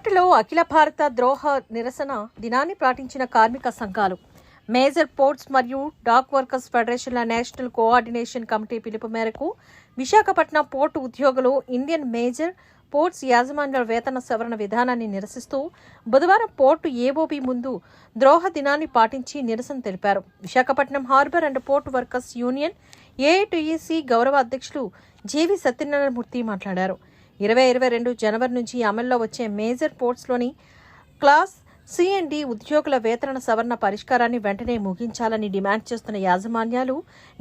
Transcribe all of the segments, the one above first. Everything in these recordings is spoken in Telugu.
అఖిల భారత ద్రోహ నిరసన దినాన్ని పాటించిన కార్మిక సంఘాలు. మేజర్ పోర్ట్స్ మరియు డాక్ వర్కర్స్ ఫెడరేషన్ల నేషనల్ కోఆర్డినేషన్ కమిటీ పిలుపు మేరకు విశాఖపట్నం పోర్టు ఉద్యోగులు ఇండియన్ మేజర్ పోర్ట్స్ యాజమాన్యాల వేతన సవరణ విధానాన్ని నిరసిస్తూ బుధవారం పోర్టు ఏఓబి ముందు ద్రోహ దినాన్ని పాటించి నిరసన తెలిపారు. Visakhapatnam harbour and port workers union AITUC గౌరవ అధ్యక్షులు జేవి సత్యనారాయణమూర్తి మాట్లాడారు. ఇరవై ఇరవై రెండు జనవరి నుంచి అమల్లో వచ్చే మేజర్ పోర్ట్స్లోని క్లాస్ సిఎండి ఉద్యోగుల వేతన సవరణ పరిష్కారాన్ని వెంటనే ముగించాలని డిమాండ్ చేస్తున్న యాజమాన్యాలు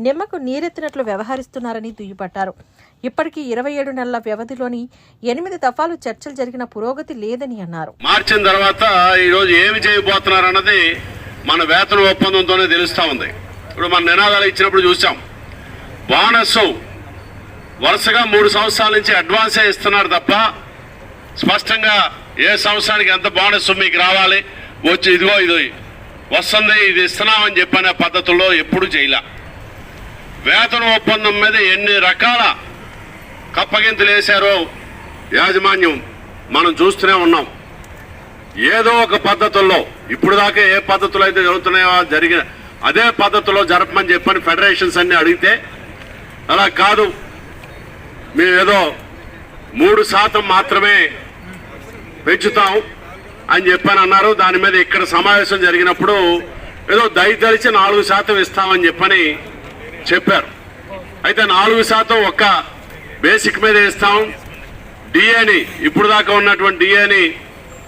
నిమ్మకు నీరెత్తినట్లు వ్యవహరిస్తున్నారని దుయ్యబట్టారు. ఇప్పటికీ ఇరవై ఏడు నెలల వ్యవధిలోని ఎనిమిది దఫాలు చర్చలు జరిగిన పురోగతి లేదని అన్నారు. మార్చిన తర్వాత ఈరోజు ఏమి చేయబోతున్నారు అన్నది మన వేతన ఒప్పందంతోనే తెలుస్తా ఉంది. ఇప్పుడు మన నినాదాలు ఇచ్చినప్పుడు చూసాం. బోనస్ వరుసగా మూడు సంవత్సరాల నుంచి అడ్వాన్సే ఇస్తున్నారు తప్ప స్పష్టంగా ఏ సంవత్సరానికి ఎంత బోనస్ మీకు రావాలి వచ్చి ఇదిగో ఇది వస్తుంది ఇది ఇస్తున్నామని చెప్పనే పద్ధతుల్లో ఎప్పుడు చేయలే. వేతన ఒప్పందం మీద ఎన్ని రకాల కప్పగింతలు వేశారో యాజమాన్యం మనం చూస్తూనే ఉన్నాం. ఏదో ఒక పద్ధతుల్లో ఇప్పుడు దాకా ఏ పద్ధతులు అయితే జరుగుతున్నాయో జరిగిన అదే పద్ధతిలో జరపమని చెప్పని ఫెడరేషన్స్ అన్ని అడిగితే అలా కాదు. మేము ఏదో మూడు శాతం మాత్రమే పెంచుతాం అని చెప్పని అన్నారు దాని మీద ఇక్కడ సమావేశం జరిగినప్పుడు ఏదో దయతలిచి నాలుగు శాతం ఇస్తామని చెప్పని చెప్పారు. అయితే నాలుగు శాతం ఒక్క బేసిక్ మీద ఇస్తాం. డిఏని ఇప్పుడు దాకా ఉన్నటువంటి డిఏని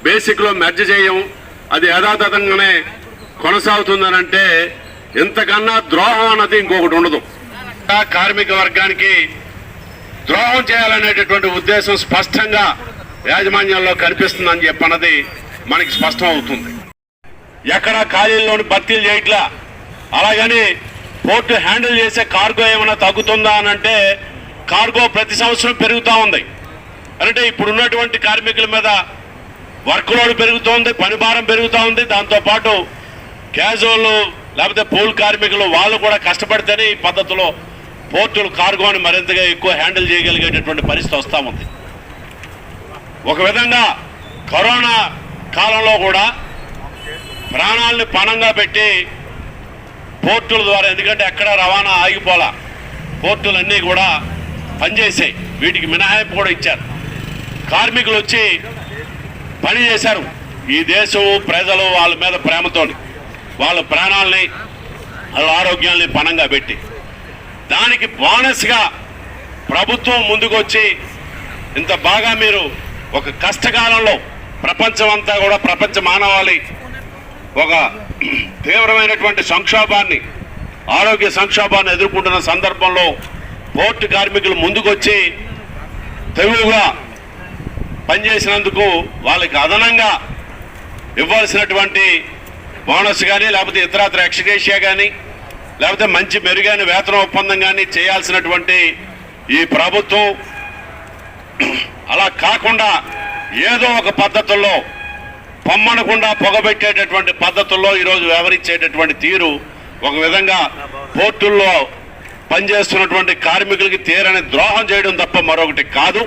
బేసిక్లో మెర్జ్ చేయం. అది యథాతథంగానే కొనసాగుతుందనంటే ఇంతకన్నా ద్రోహం అన్నది ఇంకొకటి ఉండదు. ఆ కార్మిక వర్గానికి ద్రోహం చేయాలనేటటువంటి ఉద్దేశం స్పష్టంగా యాజమాన్యంలో కనిపిస్తుందని చెప్పన్నది మనకి స్పష్టం అవుతుంది ఎక్కడ ఖాళీల్లోని భర్తీలు చేయట్లా? అలాగని పోర్టు హ్యాండిల్ చేసే కార్గో ఏమైనా తగ్గుతుందా అని అంటే కార్గో ప్రతి సంవత్సరం పెరుగుతూ ఉంది. అంటే ఇప్పుడు ఉన్నటువంటి కార్మికుల మీద వర్క్ లోడ్ పెరుగుతోంది పని భారం పెరుగుతూ ఉంది. దాంతోపాటు క్యాజువల్ లేకపోతే పూల్ కార్మికులు వాళ్ళు కూడా కష్టపడితేనే ఈ పద్ధతిలో పోర్టులు కార్గోని మరింతగా ఎక్కువ హ్యాండిల్ చేయగలిగేటటువంటి పరిస్థితి వస్తూ ఉంది. ఒక విధంగా కరోనా కాలంలో కూడా ప్రాణాలని పణంగా పెట్టి పోర్టుల ద్వారా ఎందుకంటే ఎక్కడ రవాణా ఆగిపోలా పోర్టులన్నీ కూడా పనిచేసాయి. వీటికి మినహాయింపు కూడా ఇచ్చారు. కార్మికులు వచ్చి పని చేశారు. ఈ దేశం ప్రజలు వాళ్ళ మీద ప్రేమతోని వాళ్ళ ప్రాణాలని వాళ్ళ ఆరోగ్యాల్ని పణంగా పెట్టి. దానికి బోనస్గా ప్రభుత్వం ముందుకొచ్చి ఇంత బాగా మీరు ఒక కష్టకాలంలో ప్రపంచం అంతా కూడా ప్రపంచ మానవాళి ఒక తీవ్రమైనటువంటి సంక్షోభాన్ని ఆరోగ్య సంక్షోభాన్ని ఎదుర్కొంటున్న సందర్భంలో పోర్టు కార్మికులు ముందుకొచ్చి తెలుగుగా పనిచేసినందుకు వాళ్ళకి అదనంగా ఇవ్వాల్సినటువంటి బోనస్ కానీ లేకపోతే ఇతరత్ర ఎక్స్గ్రేషియా కానీ లేకపోతే మంచి మెరుగైన వేతన ఒప్పందం కానీ చేయాల్సినటువంటి ఈ ప్రభుత్వం అలా కాకుండా ఏదో ఒక పద్ధతుల్లో పొమ్మనకుండా పొగబెట్టేటటువంటి పద్ధతుల్లో ఈరోజు వ్యవహరించేటటువంటి తీరు ఒక విధంగా పోర్టుల్లో పనిచేస్తున్నటువంటి కార్మికులకి తీరని ద్రోహం చేయడం తప్ప మరొకటి కాదు.